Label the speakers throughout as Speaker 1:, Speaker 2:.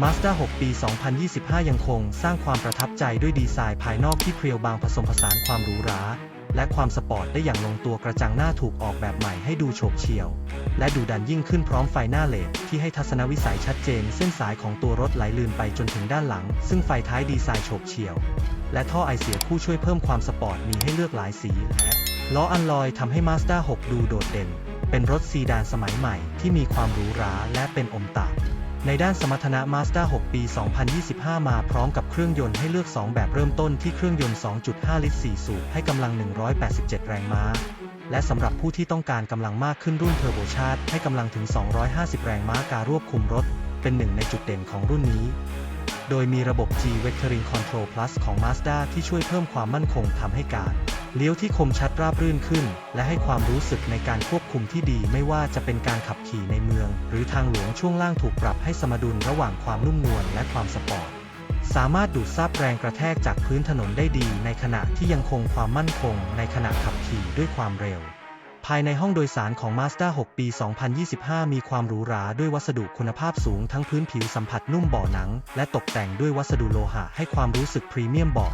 Speaker 1: Mazda 6 ปี 2025 ยังคงสร้างความประทับใจด้วยดีไซน์ภายนอกที่เพรียวบางผสมผสานความหรูหรา และความสปอร์ตได้อย่างลงตัวกระจังหน้าถูกออกแบบใหม่ให้ดูโฉบเฉี่ยว และดูดันยิ่งขึ้นพร้อมไฟหน้าเลดที่ให้ทัศนวิสัยชัดเจน เส้นสายของตัวรถไหลลื่นไปจนถึงด้านหลัง ซึ่งไฟท้ายดีไซน์โฉบเฉี่ยว และท่อไอเสียคู่ช่วยเพิ่มความสปอร์ตมีให้เลือกหลายสีและล้ออัลลอยทำให้ Mazda 6 ดูโดดเด่น เป็นรถซีดานสมัยใหม่ที่มีความหรูหราและเป็นอมตะ ในด้านสมรรถนะ Mazda 6 ปี 2025 มาพร้อมกับเครื่องยนต์ให้เลือก 2 แบบเริ่มต้นที่เครื่องยนต์ 2.5 ลิตร 4 สูบให้กำลัง 187 แรงม้า และสำหรับผู้ที่ต้องการกำลังมากขึ้นรุ่นเทอร์โบชาร์จให้กำลังถึง 250 แรงม้าการรวบคุมรถ เป็นหนึ่งในจุดเด่นของรุ่นนี้ โดยมีระบบ G Vectoring Control Plus ของ Mazda ที่ช่วยเพิ่มความมั่นคงทำให้การ เลี้ยวที่คมชัดราบรื่นขึ้น และให้ความรู้สึกในการควบคุมที่ดีไม่ว่าจะเป็นการขับขี่ในเมือง หรือทางหลวงช่วงล่างถูกปรับให้สมดุลระหว่างความนุ่มนวลและความสปอร์ตสามารถดูดซับแรงกระแทกจากพื้นถนนได้ดีในขณะที่ยังคงความมั่นคงในขณะขับขี่ด้วยความเร็ว ภายในห้องโดยสารของ Mazda 6 ปี 2025 มีความหรูหราด้วยวัสดุคุณภาพสูงทั้งพื้นผิวสัมผัสนุ่มเบาะหนัง และตกแต่งด้วยวัสดุโลหะให้ความรู้สึกพรีเมียมเบาะ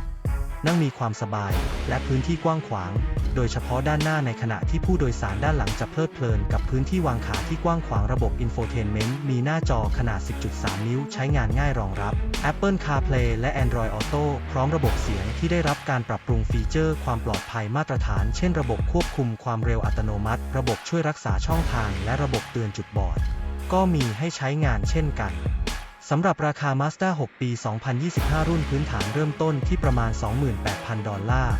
Speaker 1: นั่งมีความสบาย และพื้นที่กว้างขวาง โดยเฉพาะด้านหน้าในขณะที่ผู้โดยสารด้านหลังจะเพลิดเพลินกับพื้นที่วางขาที่กว้างขวางระบบ Infotainment มีหน้าจอขนาด 10.3 นิ้วใช้งานง่ายรองรับ Apple CarPlay และ Android Auto พร้อมระบบเสียงที่ได้รับการปรับปรุงฟีเจอร์ ความปลอดภัยมาตรฐาน เช่นระบบควบคุมความเร็วอัตโนมัติ ระบบช่วยรักษาช่องทาง และระบบเตือนจุดบอด ก็มีให้ใช้งานเช่นกัน สำหรับราคา Mazda 6 ปี 2025 รุ่นพื้นฐานเริ่มต้นที่ประมาณ 28,000 ดอลลาร์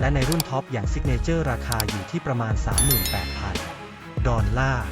Speaker 1: และในรุ่นท็อปอย่างซิกเนเจอร์ราคาอยู่ที่ประมาณ 38,000 ดอลลาร์